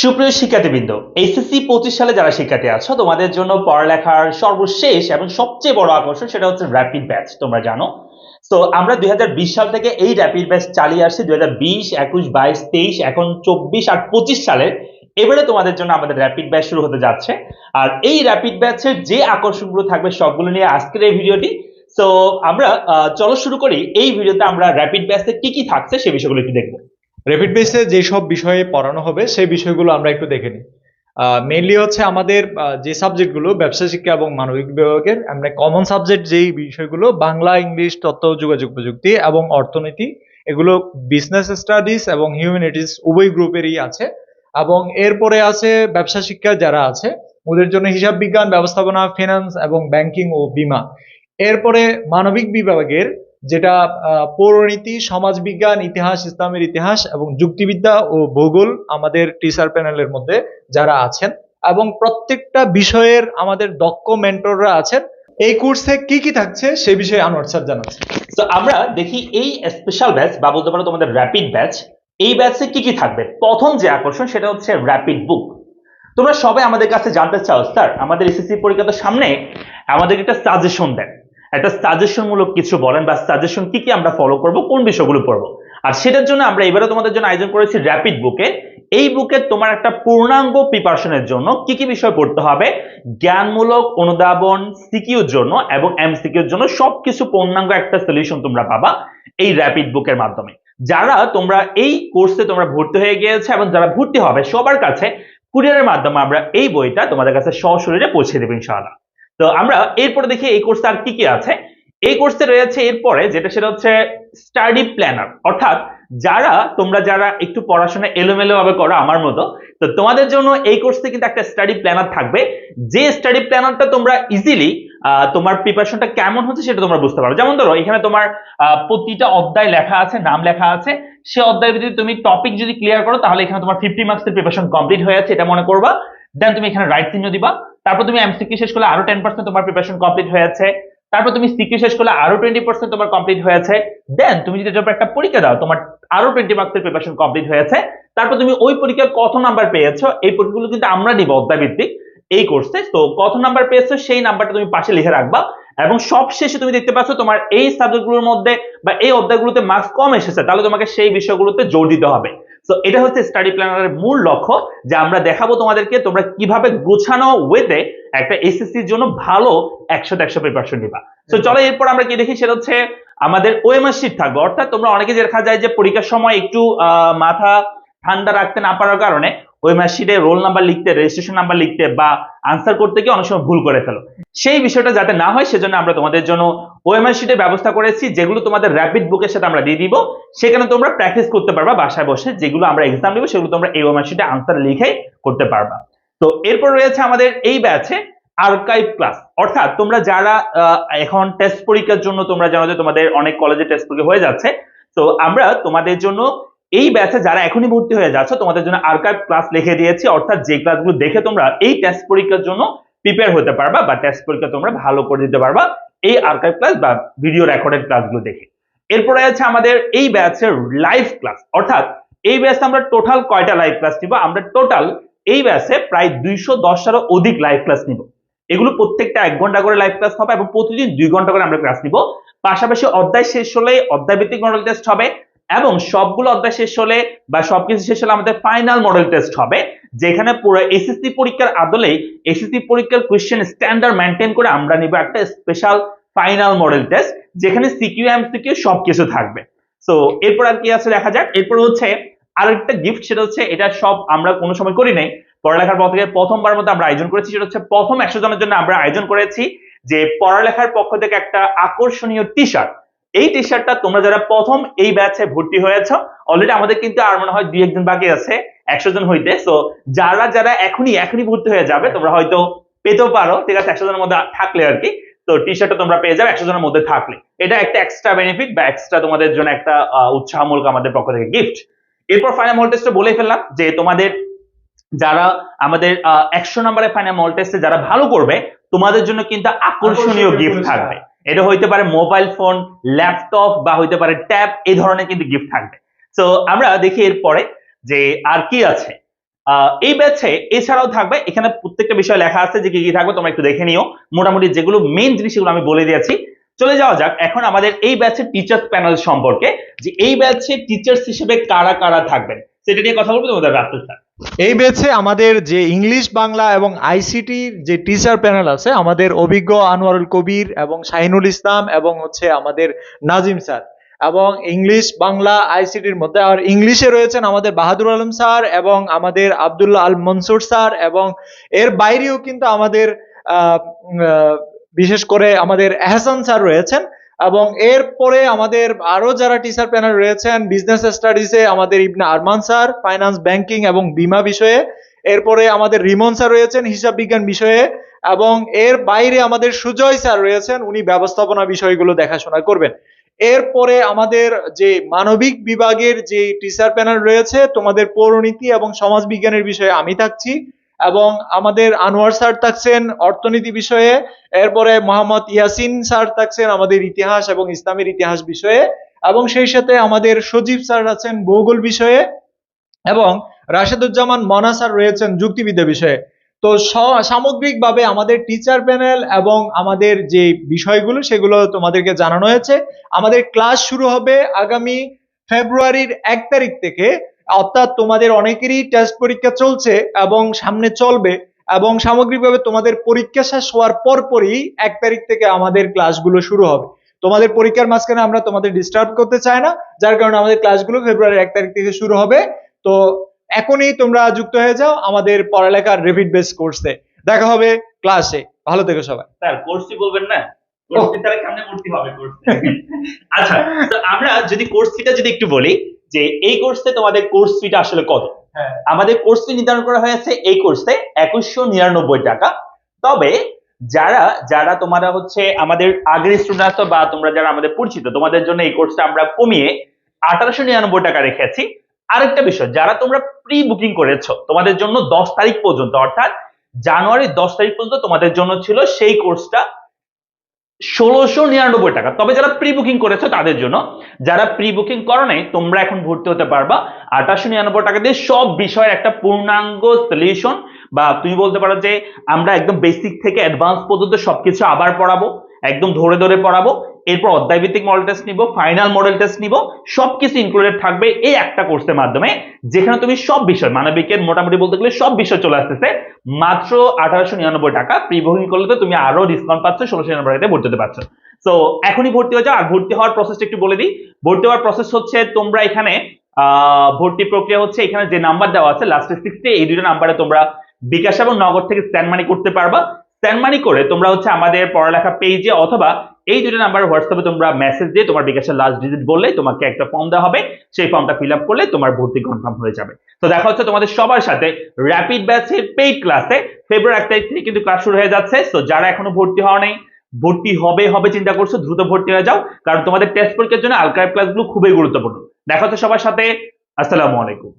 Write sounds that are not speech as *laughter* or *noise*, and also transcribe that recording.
সুপ্রিয় শিক্ষার্থীবৃন্দ এইচএসসি পঁচিশ সালে যারা শিক্ষার্থী আছো, তোমাদের জন্য পড়ালেখার সর্বশেষ এবং সবচেয়ে বড় আকর্ষণ সেটা হচ্ছে র্যাপিড ব্যাচ তোমরা জানো। তো আমরা দুই হাজার বিশ সাল থেকে এই র্যাপিড ব্যাচ চালিয়ে আসছি, দুই হাজার বিশ, একুশ, বাইশ, তেইশ, এখন চব্বিশ আর পঁচিশ সালের। এবারে তোমাদের জন্য আমাদের র্যাপিড ব্যাচ শুরু হতে যাচ্ছে। আর এই র্যাপিড ব্যাচের যে আকর্ষণগুলো থাকবে সবগুলো নিয়ে আজকের এই ভিডিওটি। তো আমরা চলো শুরু করি। এই ভিডিওতে আমরা র্যাপিড ব্যাচে কি কি থাকছে সে বিষয়গুলো একটু দেখব। র্যাপিড বেসে যেসব বিষয়ে পড়ানো হবে, সেই বিষয়গুলো আমরা একটু দেখে নিই। মেইনলি হচ্ছে আমাদের যে সাবজেক্টগুলো ব্যবসা, শিক্ষা এবং মানবিক বিভাগের, আমরা কমন সাবজেক্ট যেই বিষয়গুলো, বাংলা, ইংলিশ, তথ্য, যোগাযোগ প্রযুক্তি এবং অর্থনীতি, এগুলো বিজনেস স্টাডিজ এবং হিউম্যানিটিস উভয় গ্রুপেরই আছে। এবং এরপরে আছে ব্যবসা, শিক্ষা যারা আছে, ওদের জন্য হিসাব বিজ্ঞান, ব্যবস্থাপনা ফিনান্স এবং ব্যাংকিং ও বীমা। এরপরে মানবিক বিভাগের যেটা পৌরনীতি, সমাজবিজ্ঞান, ইতিহাস, ইসলামের ইতিহাস এবং যুক্তিবিদ্যা ও ভূগোল আমাদের টিচার প্যানেলের মধ্যে যারা আছেন এবং প্রত্যেকটা বিষয়ের আমাদের দক্ষ মেন্টররা আছেন, এই কোর্সে কি কি থাকছে সে বিষয়ে আনোয়ার স্যার জানাচ্ছেন। তো আমরা দেখি এই স্পেশাল ব্যাচ বা বলতে পারো তোমাদের র্যাপিড ব্যাচ এই ব্যাচে কি কি থাকবে? প্রথম যে আকর্ষণ সেটা হচ্ছে র্যাপিড বুক তোমরা সবাই আমাদের কাছে জানতে চাও, স্যার, আমাদের এসএসসি পরীক্ষা তো সামনে আমাদের একটা সাজেশন দেন। একটা সাজেশন মূলক কিছু বলেন বা সাজেশন কি কি আমরা ফলো করব, কোন বিষয়গুলো পড়ব। আর সেটার জন্য আমরা এবারে তোমাদের জন্য আয়োজন করেছি র্যাপিড বুকে এই বুকে তোমার একটা পূর্ণাঙ্গ প্রিপারেশনের জন্য কি কি বিষয় পড়তে হবে, জ্ঞানমূলক অনুধাবন সিকিউর জন্য এবং এমসিকিউর জন্য সবকিছু পূর্ণাঙ্গ একটা সলিউশন তোমরা পাবা এই র্যাপিড বুকের মাধ্যমে। যারা তোমরা এই কোর্সে তোমরা ভর্তি হয়ে গিয়েছে এবং যারা ভর্তি হবে সবার কাছে কুরিয়ারের মাধ্যমে আমরা এই বইটা তোমাদের কাছে সশরীরে পৌঁছে দেবো ইনশাআল্লাহ। তো আমরা এরপরে দেখি এই কোর্সে আর কি কি আছে। এই কোর্সে রয়েছে এরপরে যেটা সেটা হচ্ছে স্টাডি প্ল্যানার অর্থাৎ যারা, তোমরা যারা একটু পড়াশোনা এলোমেলো ভাবে করো আমার মতো, তো তোমাদের জন্য এই কোর্সে কিন্তু একটা স্টাডি প্ল্যানার থাকবে। যে স্টাডি প্ল্যানারটা তোমরা ইজিলি তোমার প্রিপারেশনটা কেমন হচ্ছে সেটা তোমরা বুঝতে পারো যেমন ধরো, এখানে তোমার প্রতিটা অধ্যায় লেখা আছে, নাম লেখা আছে। সে অধ্যায় যদি তুমি টপিক যদি ক্লিয়ার করো, তাহলে এখানে তোমার ফিফটি মার্কসের প্রিপারেশন কমপ্লিট হয়ে যাচ্ছে, এটা মনে করবা। দেন তুমি এখানে রাইট চিহ্ন দিবা। তারপর তুমি এমসিকিউ শেষ করলে আরও টেন পার্সেন্ট তোমার প্রিপারেশন কমপ্লিট হয়ে যাচ্ছে তারপর তুমি সিকিউ শেষ করলে আরও টোয়েন্টি পার্সেন্ট তোমার কমপ্লিট হয়েছে দেন তুমি যদি একটা পরীক্ষা দাও, তোমার আরও টোয়েন্টি মার্কসের প্রিপারেশন কমপ্লিট হয়েছে তারপর তুমি ওই পরীক্ষায় কত নাম্বার পেয়েছ, এই পরীক্ষাগুলো কিন্তু আমরা নিব অধ্যায় ভিত্তিক এই কোর্সে তো কত নাম্বার পেয়েছ, সেই নাম্বারটা তুমি পাশে লিখে রাখবা। এবং সব শেষে তুমি দেখতে পাচ্ছ তোমার এই সাবজেক্টগুলোর মধ্যে বা এই অধ্যায়গুলোতে মার্কস কম এসেছে, তাহলে তোমাকে সেই বিষয়গুলোতে জোর দিতে হবে। তো এটা হচ্ছে স্টাডি প্ল্যানারের মূল লক্ষ্য যে আমরা দেখাবো তোমাদেরকে তোমরা কীভাবে গোছানো ওয়েতে একটা এসএসসির জন্য ভালো একশো একশো প্রিপারেশন নিবা। তো চলো এরপর আমরা কি দেখি? সেটা হচ্ছে আমাদের ওএমআর শিট থাকবে। অর্থাৎ তোমরা অনেকে দেখা যায় যে পরীক্ষার সময় একটু মাথা ঠান্ডা রাখতে না পারার কারণে ওএমআর শিটে রোল নাম্বার লিখতে রেজিস্ট্রেশন নাম্বার লিখতে বা আনসার করতে গিয়ে অনেক সময় ভুল করে ফেলো। সেই বিষয়টা যাতে না হয়, সেজন্য আমরা তোমাদের জন্য ওএমআর শিটের ব্যবস্থা করেছি, যেগুলো তোমাদের র্যাপিড বুকের সাথে আমরা দিয়ে দিব। সেখানে তোমরা প্র্যাকটিস করতে পারবা বাসায় বসে, যেগুলো আমরা এক্সাম দিব, সেগুলো তোমরা এই ওএমআর শিটে আনসার লিখে করতে পারবা। তো এরপর রয়েছে আমাদের এই ব্যাচে আর্কাইভ ক্লাস অর্থাৎ তোমরা যারা এখন টেস্ট পরীক্ষার জন্য তোমরা জানো যে তোমাদের অনেক কলেজে টেস্ট পরীক্ষা হয়ে যাচ্ছে। তো আমরা তোমাদের জন্য এই ব্যাচে যারা এখনই ভর্তি হয়ে যাচ্ছ, তোমাদের জন্য আর্কাইভ ক্লাস লিখে দিয়েছি। অর্থাৎ যে ক্লাসগুলো দেখে তোমরা এই টেস্ট পরীক্ষার জন্য প্রিপেয়ার হতে পারবা বা টেস্ট পরীক্ষা তোমরা ভালো করে দিতে পারবা এই আর্কাইভ ক্লাস বা ভিডিও রেকর্ডেড ক্লাসগুলো দেখে। এরপরে আছে আমাদের এই ব্যাচের লাইভ ক্লাস অর্থাৎ এই ব্যাচে আমরা টোটাল কয়টা লাইভ ক্লাস নিব? আমরা টোটাল এই ব্যাচে প্রায় দুইশো দশটারও অধিক লাইভ ক্লাস নিব। এগুলো প্রত্যেকটা এক ঘণ্টা করে লাইভ ক্লাস হবে এবং প্রতিদিন দুই ঘণ্টা করে আমরা ক্লাস নিব। পাশাপাশি অধ্যায় শেষ হলে অধ্যায় ভিত্তিক মডেল টেস্ট হবে। এবং সবগুলো অধ্যায় শেষ হলে বা সবকিছু শেষ হলে আমাদের ফাইনাল মডেল টেস্ট হবে, যেখানে পুরো এসএসসি পরীক্ষার আদলে এসএসসি পরীক্ষার কোয়েশ্চেন স্ট্যান্ডার্ড মেনটেন করে আমরা নিব একটা স্পেশাল ফাইনাল মডেল টেস্ট যেখানে সিকিউ এমসিকিউ সবকিছু থাকবে। সো এরপর আর কি আছে দেখা যাক। এরপর হচ্ছে আরেকটা গিফট সেটা হচ্ছে এটা সব আমরা কোনো সময় করি নাই। পড়ালেখার পক্ষ থেকে প্রথমবার মতো আমরা আয়োজন করেছি, সেটা হচ্ছে প্রথম একশো জনের জন্য আমরা আয়োজন করেছি যে পড়ালেখার পক্ষ থেকে একটা আকর্ষণীয় টি শার্ট এই টি শার্টটা তোমরা যারা প্রথম এই ব্যাচে ভর্তি হয়েছ অলরেডি আমাদের কিন্তু আর মনে হয় দুই একজন বাকি আছে একশো জন হইতে। তো যারা যারা এখনই এখনই ভর্তি হয়ে যাবে তোমরা হয়তো পেতেও পারো ঠিক আছে একশো জনের মধ্যে থাকলে আর কি। তো টি শার্টটা তোমরা পেয়ে যাবে একশো জনের মধ্যে থাকলে। এটা একটা এক্সট্রা বেনিফিট বা এক্সট্রা তোমাদের জন্য একটা উৎসাহমূলক আমাদের পক্ষ থেকে গিফট এরপর ফাইনাল মল টেস্টে বলে ফেললাম যে তোমাদের যারা আমাদের একশো নম্বরের ফাইনাল মল টেস্টে যারা ভালো করবে তোমাদের জন্য কিন্তু আকর্ষণীয় গিফট থাকবে। এটা হইতে পারে মোবাইল ফোন ল্যাপটপ বা হইতে পারে ট্যাব এই ধরনের কিন্তু গিফট থাকবে। তো আমরা দেখি এরপরে যে আর কি আছে। এই ব্যাচে এছাড়াও থাকবে, এখানে প্রত্যেকটা বিষয় লেখা আছে যে কি কি থাকবে, তোমরা একটু দেখে নিও। মোটামুটি যেগুলো মেইন জিনিস সেগুলো আমি বলে দিয়েছি। চলে যাওয়া যাক, এখন আমাদের এই ব্যাচের টিচার্স প্যানেল সম্পর্কে, যে এই ব্যাচে টিচার্স হিসেবে কারা কারা থাকবেন, সেটা নিয়ে কথা বলব, তোমাদের রাস্তা স্যার এই বেছে আমাদের যে ইংলিশ বাংলা এবং আইসিটির যে টিচার প্যানেল আছে, আমাদের অভিজ্ঞ আনোয়ারুল কবির এবং শাহিনুল ইসলাম এবং হচ্ছে আমাদের নাজিম স্যার এবং ইংলিশ বাংলা আইসিটির মধ্যে আর ইংলিশে রয়েছেন আমাদের বাহাদুর আলম স্যার এবং আমাদের আব্দুল্লাহ আল মনসুর স্যার এবং এর বাইরেও কিন্তু আমাদের বিশেষ করে আমাদের এহসান স্যার রয়েছেন। এবং এরপরে আমাদের আরও যারা টিচার প্যানেল রয়েছেন বিজনেস স্টাডিজে আমাদের Ibne Arman sir finance banking এবং বিমা বিষয়ে, এরপরে আমাদের রিমন স্যার রয়েছেন হিসাব বিজ্ঞান বিষয়ে, এবং এর বাইরে আমাদের সুজয় স্যার রয়েছেন, উনি ব্যবস্থাপনা বিষয়গুলো দেখাশোনা করবেন। এরপরে আমাদের যে মানবিক বিভাগের যে টিচার প্যানেল রয়েছে, তোমাদের পৌরনীতি এবং সমাজ বিজ্ঞানের বিষয়ে আমি থাকছি। এবং আমাদের আনোয়ার স্যার থাকছেন অর্থনীতি বিষয়ে, এরপরে মোহাম্মদ ইয়াসিন স্যার থাকছেন আমাদের ইতিহাস এবং ইসলামের ইতিহাস বিষয়ে, এবং সেই সাথে আমাদের সজীব স্যার আছেন ভূগোল বিষয়ে, এবং রাশেদুজ্জামান মনা স্যার রয়েছেন যুক্তিবিদ্যা বিষয়ে। তো সামগ্রিকভাবে আমাদের টিচার প্যানেল এবং আমাদের যে বিষয়গুলো, সেগুলো তোমাদেরকে জানানো হয়েছে। আমাদের ক্লাস শুরু হবে আগামী ফেব্রুয়ারির এক তারিখ থেকে। অর্থাৎ তোমাদের অনেকেরই টেস্ট পরীক্ষা চলছে এবং সামনে চলবে এবং সামগ্রিকভাবে তোমাদের পরীক্ষা শেষ হওয়ার পরপরই এক তারিখ থেকে আমাদের ক্লাসগুলো শুরু হবে। তোমাদের পরীক্ষার মাঝখানে আমরা তোমাদের ডিস্টার্ব করতে চাই না যার কারণে আমাদের ক্লাসগুলো ফেব্রুয়ারির এক তারিখ থেকে শুরু হবে। তো এখনই তোমরা যুক্ত হয়ে যাও আমাদের পড়ালেখার রিপিট বেস কোর্সে দেখা হবে ক্লাসে ভালো থেকো সবাই। স্যার কোর্সটি বলবেন না? কোর্সটি কেমনে ভর্তি হবে কোর্সে *laughs* আচ্ছা তো আমরা যদি কোর্স ফিটা যদি একটু বলি যে এই কোর্সে তোমাদের কোর্স ফিটা আসলে কত? হ্যাঁ। আমাদের কোর্স ফি নির্ধারণ করা হয়েছে এই কোর্সে একুশশো নিরানব্বই টাকা। তবে যারা যারা তোমরা হচ্ছে আমাদের আগের স্টুডেন্ট আছো বা তোমরা যারা আমাদের পরিচিত তোমাদের জন্য এই কোর্সটা আমরা কমিয়ে আঠারোশো নিরানব্বই টাকা রেখেছি। আরেকটা বিষয় যারা তোমরা প্রি বুকিং করেছ তোমাদের জন্য দশ তারিখ পর্যন্ত অর্থাৎ জানুয়ারির দশ তারিখ পর্যন্ত তোমাদের জন্য ছিল সেই কোর্সটা ষোলোশো নিরানব্বই টাকা। তবে যারা প্রি বুকিং করেছ তাদের জন্য, যারা প্রি বুকিং করো নাই, তোমরা এখন ভর্তি হতে পারবা। আঠাশশো নিরানব্বই টাকা দিয়ে সব বিষয়ের একটা পূর্ণাঙ্গ সলিউশন বা তুমি বলতে পারো যে আমরা একদম বেসিক থেকে অ্যাডভান্স পর্যন্ত সবকিছু আবার পড়াবো, একদম ধরে ধরে পড়াবো। এরপর অধ্যায় ভিত্তিক মডেল টেস্ট নিব ফাইনাল মডেল টেস্ট নিব, সবকিছু ইনক্লুডেড থাকবে এই একটা কোর্সের মাধ্যমে, যেখানে তুমি সব বিষয়, মানবিকের মোটামুটি বলতে গেলে সব বিষয় চলে আসতেছে, মাত্র আঠারোশো নিরানব্বই টাকা প্রি বুকিং করলে তো তুমি আরও ডিসকাউন্ট পাচ্ছ, ষোলোশো নিরানব্বই টাকাতে ভর্তি হতে পারছ। তো এখনই ভর্তি হয়ে যাও, আর ভর্তি হওয়ার প্রসেসটা একটু বলে দিই। ভর্তি হওয়ার প্রসেস হচ্ছে তোমরা এখানে ভর্তি প্রক্রিয়া হচ্ছে এখানে যে নাম্বার দেওয়া আছে লাস্টে সিক্সটি এই দুটো নাম্বারে তোমরা বিকাশ এবং নগদ থেকে স্ট্যান্ড মানি করতে পারবা। স্ট্যান্ড মানি করে তোমরা হচ্ছে আমাদের পড়ালেখা পেজে অথবা এই দুটো নাম্বার হোয়াটসঅ্যাপে তোমরা মেসেজ দিয়ে তোমার বিকাশের লাস্ট ডিজিট বললেই তোমাকে একটা ফর্ম দেওয়া হবে। সেই ফর্মটা ফিল করলে তোমার ভর্তি কনফার্ম হয়ে যাবে। তো দেখা হচ্ছে তোমাদের সবার সাথে র্যাপিড ব্যাচের পেইড ক্লাসে ফেব্রুয়ারি এক তারিখ থেকে কিন্তু ক্লাস শুরু হয়ে যাচ্ছে। তো যারা এখনও ভর্তি হওয়া নেই, ভর্তি হবে হবে চিন্তা করছ, দ্রুত ভর্তি হয়ে যাও। কারণ তোমাদের টেস্ট পরীক্ষার জন্য আলকার ক্লাসগুলো খুবই গুরুত্বপূর্ণ। দেখা হচ্ছে সবার সাথে। আসসালামু আলাইকুম।